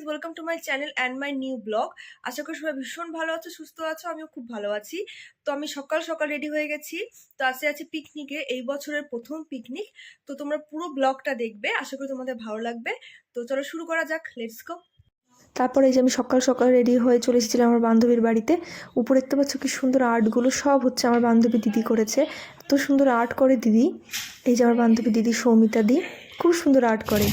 Guys welcome to my channel and my new blog আশা করি সবাই ভীষণ ভালো আছো, সুস্থ আছো, আমিও খুব ভালো আছি। তো আমি সকাল সকাল রেডি হয়ে গেছি। তো আসে আছে পিকনিকে এই বছরের প্রথম পিকনিক তো তোমরা পুরো ব্লগটা দেখবে, আশা করি তোমাদের ভালো লাগবে। তো চলো শুরু করা যাক লেটস গো তারপরে এই যে আমি সকাল সকাল রেডি হয়ে চলে এসেছিলাম আমার বান্ধবীর বাড়িতে। উপরে দেখতে পাচ্ছ কি সুন্দর আর্টগুলো, সব হচ্ছে আমার বান্ধবী দিদি করেছে। এত সুন্দর আর্ট করে দিদি। এই যে আমার বান্ধবী দিদি সৌমিতা দি, খুব সুন্দর আর্ট করে।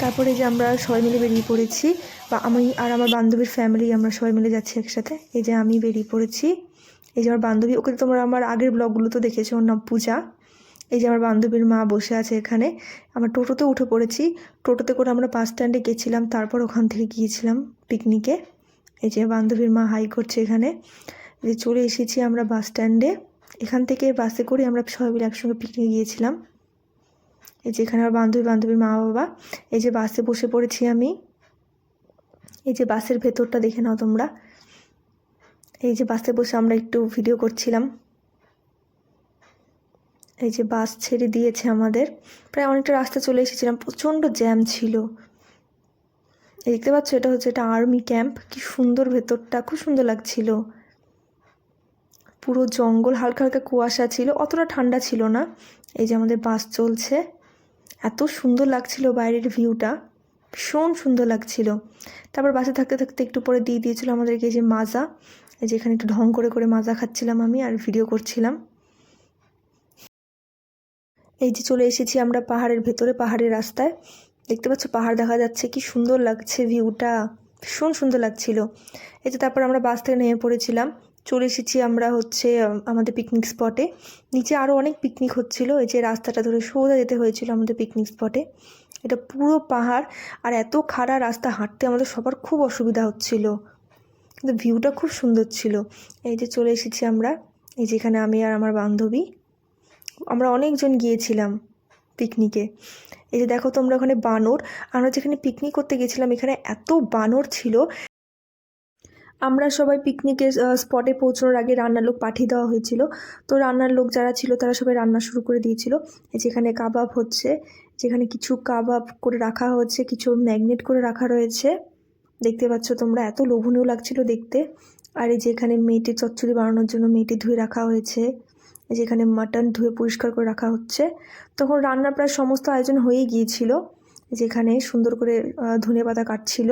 তারপরে যে আমরা সবাই মিলে বেরিয়ে পড়েছি, বা আমি আর আমার বান্ধবীর ফ্যামিলি আমরা সবাই মিলে যাচ্ছি একসাথে, এই যে আমি বেরিয়ে পড়েছি। এই যে আমার বান্ধবী, ওকে তোমরা আমার আগের ব্লগগুলো তো দেখেছ, ওর নাম পূজা। এই যে আমার বান্ধবীর মা বসে আছে এখানে, আমরা টোটোতে উঠে পড়েছি। টোটোতে করে আমরা বাস স্ট্যান্ডে গেছিলাম, তারপর ওখান থেকে গিয়েছিলাম পিকনিকে এই যে বান্ধবীর মা হাই করছে এখানে। যে চলে এসেছি আমরা বাস স্ট্যান্ডে এখান থেকে বাসে করে আমরা সবাই মিলে একসঙ্গে পিকনিকে গিয়েছিলাম। এই যে এখানে আমার বান্ধবী, বান্ধবীর মা বাবা। এই যে বাসে বসে পড়েছি আমি। এই যে বাসের ভেতরটা দেখে নাও তোমরা। এই যে বাসে বসে আমরা একটু ভিডিও করছিলাম। এই যে বাস ছেড়ে দিয়েছে আমাদের। প্রায় অনেকটা রাস্তা চলে এসেছিলাম। প্রচণ্ড জ্যাম ছিল। এই দেখতে পাচ্ছ? এটা হচ্ছে এটা আর্মি ক্যাম্প। কি সুন্দর ভেতরটা। খুব সুন্দর লাগছিল। পুরো জঙ্গল, হালকা হালকা কুয়াশা ছিল। অতটা ঠান্ডা ছিল না। এই যে আমাদের বাস চলছে। এত সুন্দর লাগছিল বাইরের ভিউটা, ভীষণ সুন্দর লাগছিল। তারপর বাসে থাকতে থাকতে একটু পরে দিয়ে দিয়েছিল আমাদেরকে যে মাজা, এই যে এখানে একটু ঢং করে করে মাজা খাচ্ছিলাম আমি আর ভিডিও করছিলাম। এই যে চলে এসেছি আমরা পাহাড়ের ভেতরে, পাহাড়ের রাস্তায়। দেখতে পাচ্ছ পাহাড় দেখা যাচ্ছে, কি সুন্দর লাগছে ভিউটা, ভীষণ সুন্দর লাগছিল। এই যে তারপর আমরা বাস থেকে নেমে পড়েছিলাম। চলে এসেছি আমরা হচ্ছে আমাদের পিকনিক স্পটে নিচে আরও অনেক পিকনিক হচ্ছিল, এই যে রাস্তাটা ধরে সোজা যেতে হয়েছিল আমাদের পিকনিক স্পটে এটা পুরো পাহাড়, আর এত খাড়া রাস্তা, হাঁটতে আমাদের সবার খুব অসুবিধা হচ্ছিল। কিন্তু ভিউটা খুব সুন্দর ছিল। এই যে চলে এসেছি আমরা, এই যেখানে আমি আর আমার বান্ধবী। আমরা অনেকজন গিয়েছিলাম পিকনিকে এই যে দেখো তোমরা ওখানে বানর, আমরা যেখানে পিকনিক করতে গেছিলাম, এখানে এত বানর ছিল আমরা সবাই পিকনিকের স্পটে পৌঁছানোর আগে রান্নার লোক পাঠিয়ে দেওয়া হয়েছিল। তো রান্নার লোক যারা ছিল তারা সবাই রান্না শুরু করে দিয়েছিল। যেখানে কাবাব হচ্ছে, যেখানে কিছু কাবাব করে রাখা হচ্ছে কিছু ম্যাগনেট করে রাখা রয়েছে। দেখতে পাচ্ছ তোমরা, এত লোভনীয় লাগছিল দেখতে। আর এই যে এখানে মেয়েটি চচ্চড়ি বানানোর জন্য মেয়েটি ধুয়ে রাখা হয়েছে যেখানে মাটন ধুয়ে পরিষ্কার করে রাখা হচ্ছে। তখন রান্নার প্রায় সমস্ত আয়োজন হয়েই গিয়েছিল, যেখানে সুন্দর করে ধনে পাতা কাটছিল।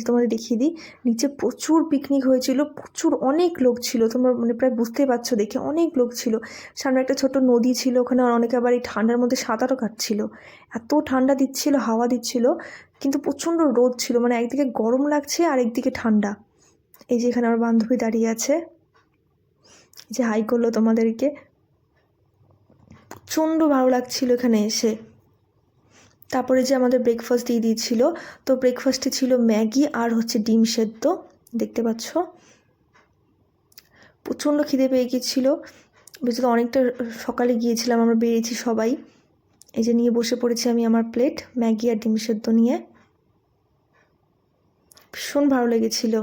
তোমাদের দেখিয়ে দিই। নিচে প্রচুর পিকনিক হয়েছিল, প্রচুর অনেক লোক ছিল, তোমরা মানে প্রায় বুঝতেই পারছ দেখে অনেক লোক ছিল। সামনে একটা ছোট নদী ছিল, ওখানে অনেকে আবার এই ঠান্ডার মধ্যে সাঁতারও কাটছিল। এত ঠান্ডা দিচ্ছিল, হাওয়া দিচ্ছিল, কিন্তু প্রচণ্ড রোদ ছিল মানে একদিকে গরম লাগছে আর একদিকে ঠান্ডা। এই যে এখানে আমার বান্ধবী দাঁড়িয়ে আছে। যে হাই করল তোমাদেরকে। প্রচণ্ড ভালো লাগছিল এখানে এসে। তারপরে যে আমাদের ব্রেকফাস্ট দিয়ে দিয়েছিল, তো ব্রেকফাস্টে ছিল ম্যাগি আর হচ্ছে ডিম সেদ্ধ, দেখতে পাচ্ছ? প্রচণ্ড খিদে পেয়ে গিয়েছিল বেশি অনেকটা সকালে গিয়েছিলাম, আমরা বেরিয়েছি সবাই। এই যে নিয়ে বসে পড়েছি আমি আমার প্লেট ম্যাগি আর ডিম সেদ্ধ নিয়ে। ভীষণ ভালো লেগেছিল।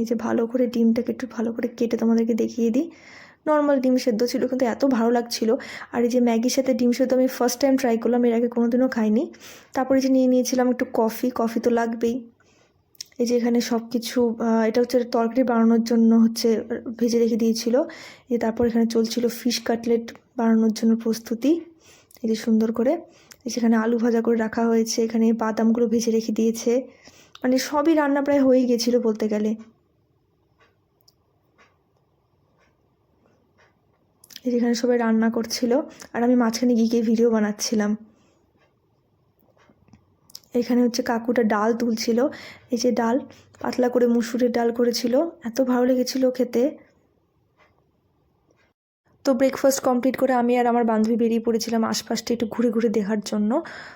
এই যে ভালো করে ডিমটাকে একটু ভালো করে কেটে তোমাদেরকে দেখিয়ে দিই। নর্মাল ডিম সেদ্ধ ছিল, কিন্তু এত ভালো লাগছিল। আর এই যে ম্যাগির সাথে ডিম সেদ্ধ আমি ফার্স্ট টাইম ট্রাই করলাম, এর আগে কোনোদিনও খাইনি। তারপরে যে নিয়ে নিয়েছিলাম একটু কফি কফি তো লাগবেই। এই যে এখানে সব কিছু এটা হচ্ছে তরকারি বানানোর জন্য হচ্ছে ভেজে রেখে দিয়েছিল। যে তারপর এখানে চলছিল ফিশ কাটলেট বানানোর জন্য প্রস্তুতি। এই যে সুন্দর করে। যেখানে আলু ভাজা করে রাখা হয়েছে, এখানে বাদামগুলো ভেজে রেখে দিয়েছে। মানে সবই রান্না প্রায় হয়েই গেছিল বলতে গেলে। যেখানে সবাই রান্না করছিল আর আমি মাঝখানে গিয়ে গিয়ে ভিডিও বানাচ্ছিলাম। এখানে হচ্ছে কাকুটা ডাল তুলছিল। এই যে ডাল পাতলা করে মুসুরের ডাল করেছিল। এত ভালো লেগেছিল খেতে। তো ব্রেকফাস্ট কমপ্লিট করে আমি আর আমার বান্ধবী বেরিয়ে পড়েছিলাম আশপাশটা একটু ঘুরে ঘুরে দেখার জন্য।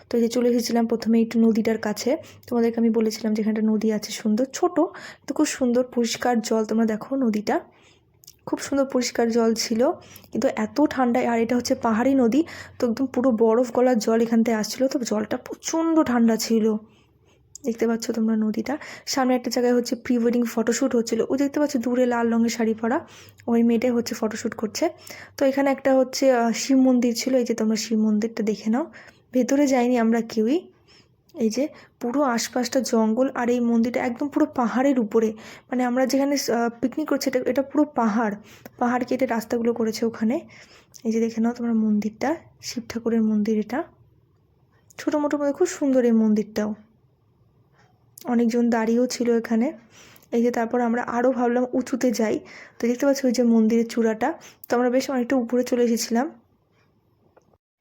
তো এই যে চলে এসেছিলাম প্রথমে একটু নদীটার কাছে। তোমাদেরকে আমি বলেছিলাম যেখানে একটা নদী আছে সুন্দর, ছোট তো খুব সুন্দর, পরিষ্কার জল। তোমরা দেখো নদীটা। খুব সুন্দর পরিষ্কার জল ছিল। কিন্তু এত ঠান্ডায়, আর এটা হচ্ছে পাহাড়ি নদী, তো একদম পুরো বরফ গলার জল এখান থেকে আসছিল। তো জলটা প্রচণ্ড ঠান্ডা ছিল। দেখতে পাচ্ছ তোমরা নদীটা। সামনে একটা জায়গায় হচ্ছে প্রি ওয়েডিং ফটোশ্যুট হচ্ছিল। ও দেখতে পাচ্ছ দূরে লাল রঙের শাড়ি পরা ওই মেয়েটাই হচ্ছে ফটোশ্যুট করছে। তো এখানে একটা হচ্ছে শিব মন্দির ছিল। এই যে তোমরা শিব মন্দিরটা দেখে নাও। ভেতরে যাইনি আমরা কেউই। এই যে পুরো আশপাশটা জঙ্গল আর এই মন্দিরটা একদম পুরো পাহাড়ের উপরে। মানে আমরা যেখানে পিকনিক করছি এটা এটা পুরো পাহাড়। পাহাড় কেটে রাস্তাগুলো করেছে ওখানে। এই যে দেখে নাও তোমরা মন্দিরটা, শিব ঠাকুরের মন্দির এটা। ছোটো মোটো মধ্যে খুব সুন্দর এই মন্দিরটাও। অনেকজন দাঁড়িয়েও ছিল এখানে। এই যে তারপর আমরা আরও ভাবলাম উঁচুতে যাই। তো দেখতে পাচ্ছি ওই যে মন্দিরের চূড়াটা। তো আমরা বেশ অনেকটা উপরে চলে এসেছিলাম।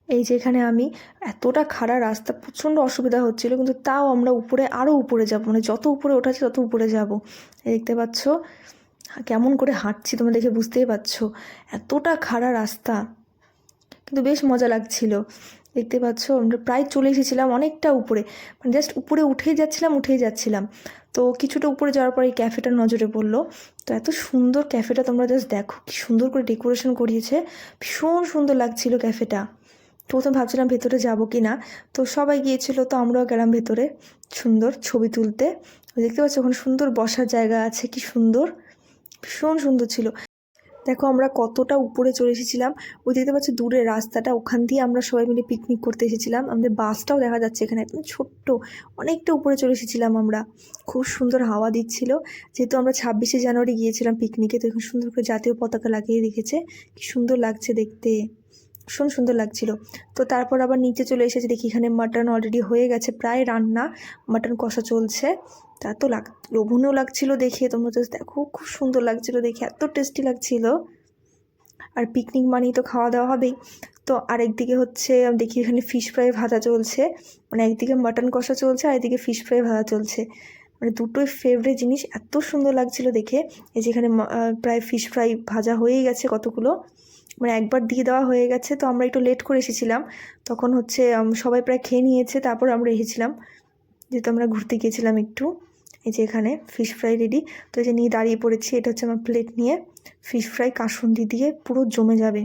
এই যে এখানে আমি এতটা খাড়া রাস্তা, প্রচণ্ড অসুবিধা হচ্ছিল, কিন্তু তাও আমরা উপরে আরও উপরে যাব। মানে যত উপরে ওঠাচ্ছি তত উপরে যাব। দেখতে পাচ্ছ? কেমন করে হাঁটছি তোমরা দেখে বুঝতেই পারছ। এতটা খাড়া রাস্তা। কিন্তু বেশ মজা লাগছিল। দেখতে পাচ্ছ? আমরা প্রায় চলে এসেছিলাম অনেকটা উপরে। মানে জাস্ট উপরে উঠেই যাচ্ছিলাম উঠেই যাচ্ছিলাম। তো কিছুটা উপরে যাওয়ার পর এই ক্যাফেটা নজরে পড়ল। তো এত সুন্দর ক্যাফেটা তোমরা জাস্ট দেখো। কি সুন্দর করে ডেকোরেশন করিয়েছে। ভীষণ সুন্দর লাগছিল ক্যাফেটা। প্রথম ভাবছিলাম ভেতরে যাব কি না তো সবাই গিয়েছিল, তো আমরাও গেলাম ভেতরে সুন্দর ছবি তুলতে। দেখতে পাচ্ছ ওখানে সুন্দর বসার জায়গা আছে, কি সুন্দর, ভীষণ সুন্দর ছিল। দেখো আমরা কতটা উপরে চলে এসেছিলাম। ওই দেখতে পাচ্ছি দূরের রাস্তাটা, ওখান দিয়ে আমরা সবাই মিলে পিকনিক করতে এসেছিলাম। আমাদের বাসটাও দেখা যাচ্ছে এখানে, একদম ছোট্ট, অনেকটা উপরে চলে এসেছিলাম আমরা। খুব সুন্দর হাওয়া দিচ্ছিল। যেহেতু আমরা ছাব্বিশে জানুয়ারি গিয়েছিলাম পিকনিকে তো এখন সুন্দর করে জাতীয় পতাকা লাগিয়ে রেখেছে। কি সুন্দর লাগছে দেখতে। ভীষণ সুন্দর লাগছিল। তো তারপর আবার নিচে চলে এসেছে, দেখি এখানে মাটন অলরেডি হয়ে গেছে, প্রায় রান্না। মাটন কষা চলছে। তা তো লাগ, লোভনীয় লাগছিল দেখে, তোমরা জাস্ট দেখো, খুব সুন্দর লাগছিল দেখে, এত টেস্টি লাগছিল। আর পিকনিক মানেই তো খাওয়া দাওয়া হবেই। তো আরেকদিকে হচ্ছে দেখি এখানে ফিশ ফ্রাই ভাজা চলছে। মানে একদিকে মাটন কষা চলছে, আর একদিকে ফিশ ফ্রাই ভাজা চলছে। মানে দুটোই ফেভারিট জিনিস, এত সুন্দর লাগছিল দেখে। এই যেখানে প্রায় ফিশ ফ্রাই ভাজা হয়েই গেছে কতগুলো। মানে একবার দিয়ে দেওয়া হয়ে গেছে, তো আমরা একটু লেট করে এসেছিলাম। তখন হচ্ছে সবাই প্রায় খেয়ে নিয়েছে, তারপর আমরা এসেছিলাম। যেহেতু আমরা ঘুরতে গিয়েছিলাম একটু, এই যে এখানে ফিশ ফ্রাই রেডি তো এই যে নিয়ে দাঁড়িয়ে পড়েছি, এটা হচ্ছে আমার প্লেট নিয়ে। ফিশ ফ্রাই কাসুন্দি দিয়ে পুরো জমে যাবে।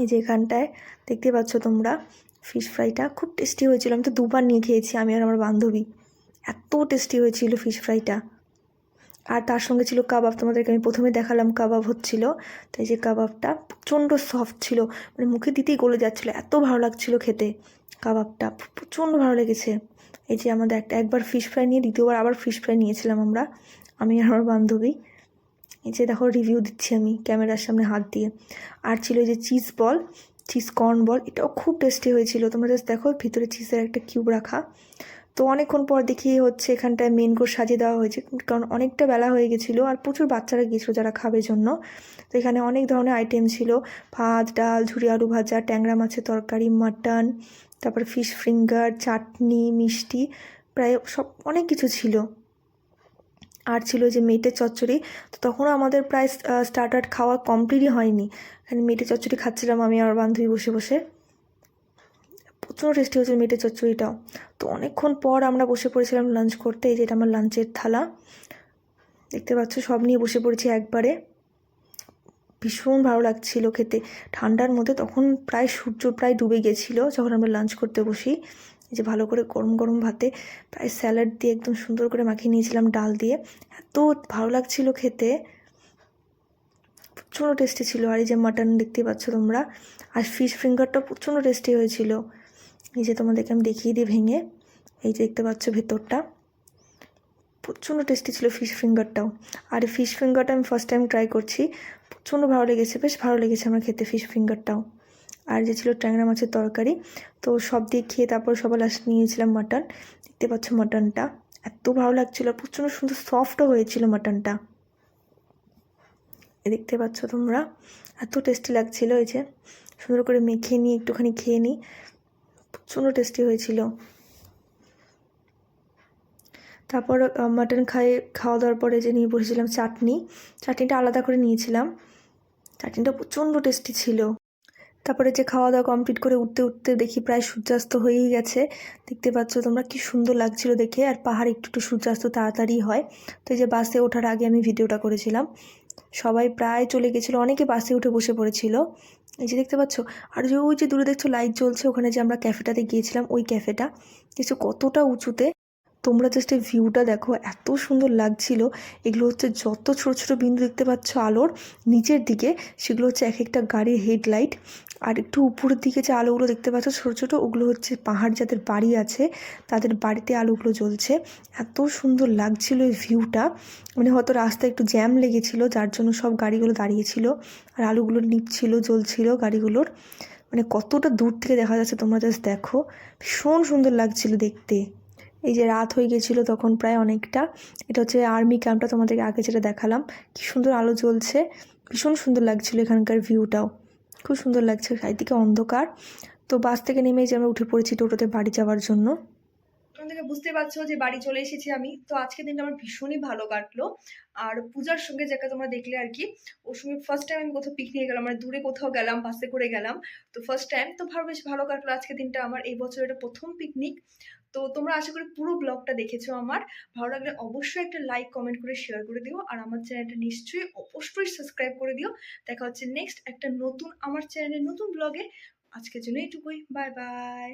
এই যে এখানটায়, দেখতে পাচ্ছ তোমরা ফিশ ফ্রাইটা খুব টেস্টি হয়েছিল। আমি তো দুবার নিয়ে খেয়েছি, আমি আর আমার বান্ধবী। এত টেস্টি হয়েছিল ফিশ ফ্রাইটা আর তার সঙ্গে ছিল কাবাব, তোমাদেরকে আমি প্রথমে দেখালাম কাবাব হচ্ছিল। তাই যে কাবাবটা প্রচণ্ড সফট ছিল মানে মুখে দিতেই গলে যাচ্ছিল, এত ভালো লাগছিল খেতে কাবাবটা, প্রচণ্ড ভালো লেগেছে। এই যে আমাদের একটা, একবার ফিশ ফ্রাই নিয়ে, দ্বিতীয়বার আবার ফিশ ফ্রাই নিয়েছিলাম আমরা, আমি আর আমার বান্ধবী। এই যে দেখো রিভিউ দিচ্ছি আমি ক্যামেরার সামনে হাত দিয়ে। আর ছিল যে cheese ball cheese corn ball এটাও খুব টেস্টি হয়েছিল। তোমরা জাস্ট দেখো, ভিতরে চিজের একটা কিউব রাখা। তো অনেকক্ষণ পর দেখি হচ্ছে এখানটায় মেন কোর্স সাজিয়ে দেওয়া হয়েছে, কারণ অনেকটা বেলা হয়ে গেছিল আর প্রচুর বাচ্চারা গিয়েছিল যারা খাবে জন্য। তো এখানে অনেক ধরনের আইটেম ছিল, ভাত, ডাল ঝুড়ি আলু ভাজা, ট্যাংরা মাছের তরকারি মাটন তারপর ফিশ ফিঙ্গার চাটনি, মিষ্টি, প্রায় সব অনেক কিছু ছিল। আর ছিল যে মেটে চচ্চড়ি, তো তখনও আমাদের প্রায় স্টার্টার খাওয়া কমপ্লিটই হয়নি। এখানে মেটে চচ্চড়ি খাচ্ছিলাম আমি আর বান্ধবী বসে বসে। প্রচণ্ড টেস্টি হয়েছিল মেটে চচ্চড়িটাও তো অনেকক্ষণ পর আমরা বসে পড়েছিলাম লাঞ্চ করতে, এই যে এটা আমার লাঞ্চের থালা। দেখতে পাচ্ছ, সব নিয়ে বসে পড়েছি একবারে। ভীষণ ভালো লাগছিল খেতে। ঠান্ডার মধ্যে তখন প্রায় সূর্য প্রায় ডুবে গেছিল যখন আমরা লাঞ্চ করতে বসি। এই যে ভালো করে গরম গরম ভাতে প্রায় স্যালাড দিয়ে একদম সুন্দর করে মাখিয়ে নিয়েছিলাম ডাল দিয়ে। এত ভালো লাগছিল খেতে। প্রচণ্ড টেস্টি ছিল। আর এই যে মাটন দেখতে পাচ্ছ তোমরা। আর ফিশ ফিঙ্গারটা প্রচণ্ড টেস্টি হয়েছিল। এই যে তোমাদেরকে আমি দেখিয়ে দিই ভেঙে, এই যে দেখতে পাচ্ছ ভেতরটা। প্রচণ্ড টেস্টি ছিল ফিশ ফিঙ্গারটাও আর ফিশ ফিঙ্গারটা আমি ফার্স্ট টাইম ট্রাই করছি। প্রচণ্ড ভালো লেগেছে, বেশ ভালো লেগেছে আমার খেতে ফিশ ফিঙ্গারটাও আর যে ছিল ট্যাংরা মাছের তরকারি, তো সব দিয়ে খেয়ে তারপর সবার লাস্ট নিয়েছিলাম মাটন দেখতে পাচ্ছ মাটনটা এত ভালো লাগছিল, প্রচণ্ড সুন্দর সফটও হয়েছিল মাটনটা এ দেখতে পাচ্ছ তোমরা, এত টেস্টি লাগছিল এই যে। সুন্দর করে মেখে নিয়ে একটুখানি খেয়ে নিই। প্রচণ্ড টেস্টি হয়েছিল। তারপর মাটন খাই, খাওয়া দাওয়ার পরে যে নিয়ে বসেছিলাম চাটনি, চাটনিটা আলাদা করে নিয়েছিলাম। চাটনিটা প্রচণ্ড টেস্টি ছিল। তারপরে যে খাওয়া দাওয়া কমপ্লিট করে উঠতে উঠতে দেখি প্রায় সূর্যাস্ত হয়েই গেছে। দেখতে পাচ্ছ তোমরা কি সুন্দর লাগছিল দেখে, আর পাহাড় একটু একটু সূর্যাস্ত তাড়াতাড়ি হয়। তো এই যে বাসে ওঠার আগে আমি ভিডিওটা করেছিলাম। সবাই প্রায় চলে গেছিল, অনেকে বাসে উঠে বসে পড়েছিল। এই যে দেখতে পাচ্ছ? আর যে ওই যে দূরে দেখছ লাইট জ্বলছে, ওখানে যে আমরা ক্যাফেটাতে গিয়েছিলাম, ওই ক্যাফেটা কিছু কতটা উঁচুতে, তোমরা জাস্ট এই ভিউটা দেখো, এত সুন্দর লাগছিল। এগুলো হচ্ছে যত ছোট ছোট বিন্দু দেখতে পাচ্ছ আলোর, নিচের দিকে সেগুলো হচ্ছে এক একটা গাড়ির হেডলাইট আর একটু উপরের দিকে যে আলোগুলো দেখতে পাচ্ছ, ছোটো ছোটো, ওগুলো হচ্ছে পাহাড় যাদের বাড়ি আছে, তাদের বাড়িতে আলোগুলো জ্বলছে। এত সুন্দর লাগছিল এই ভিউটা। মানে হয়তো রাস্তায় একটু জ্যাম লেগেছিল, যার জন্য সব গাড়িগুলো দাঁড়িয়েছিল। আর আলোগুলো নিপছিল, জ্বলছিল গাড়িগুলোর। মানে কতটা দূর থেকে দেখা যাচ্ছে তোমরা জাস্ট দেখো। ভীষণ সুন্দর লাগছিল দেখতে। এই যে রাত হয়ে গেছিল তখন প্রায় অনেকটা। এটা হচ্ছে আর্মি ক্যাম্পটা তোমাদেরকে আগে যেটা দেখালাম। কি সুন্দর আলো জ্বলছে। ভীষণ সুন্দর লাগছিল এখানকার ভিউটাও। খুব সুন্দর লাগছে চারিদিকে অন্ধকার। তো বাস থেকে নেমেই যে আমরা উঠে পড়েছি টোটোতে বাড়ি যাওয়ার জন্য। তোমাদেরকে বুঝতে পারছ যে বাড়ি চলে এসেছি আমি। তো আজকের দিনটা আমার ভীষণই ভালো কাটলো। আর পূজার সঙ্গে যাকে তোমরা দেখলে আর কি, ওর সঙ্গে ফার্স্ট টাইম আমি কোথাও পিকনিকে গেলাম মানে দূরে কোথাও গেলাম বাসে করে গেলাম। তো ফার্স্ট টাইম তো ভালো, বেশ ভালো কাটলো আজকের দিনটা। আমার এই বছর এটা প্রথম পিকনিক তো তোমরা আশা করি পুরো ব্লগটা দেখেছ আমার। ভালো লাগলে অবশ্যই একটা লাইক কমেন্ট করে শেয়ার করে দিও। আর আমার চ্যানেলটা নিশ্চয়ই অবশ্যই সাবস্ক্রাইব করে দিও। দেখা হচ্ছে নেক্সট একটা নতুন, আমার চ্যানেলের নতুন ব্লগে আজকের জন্য এইটুকুই। Bye bye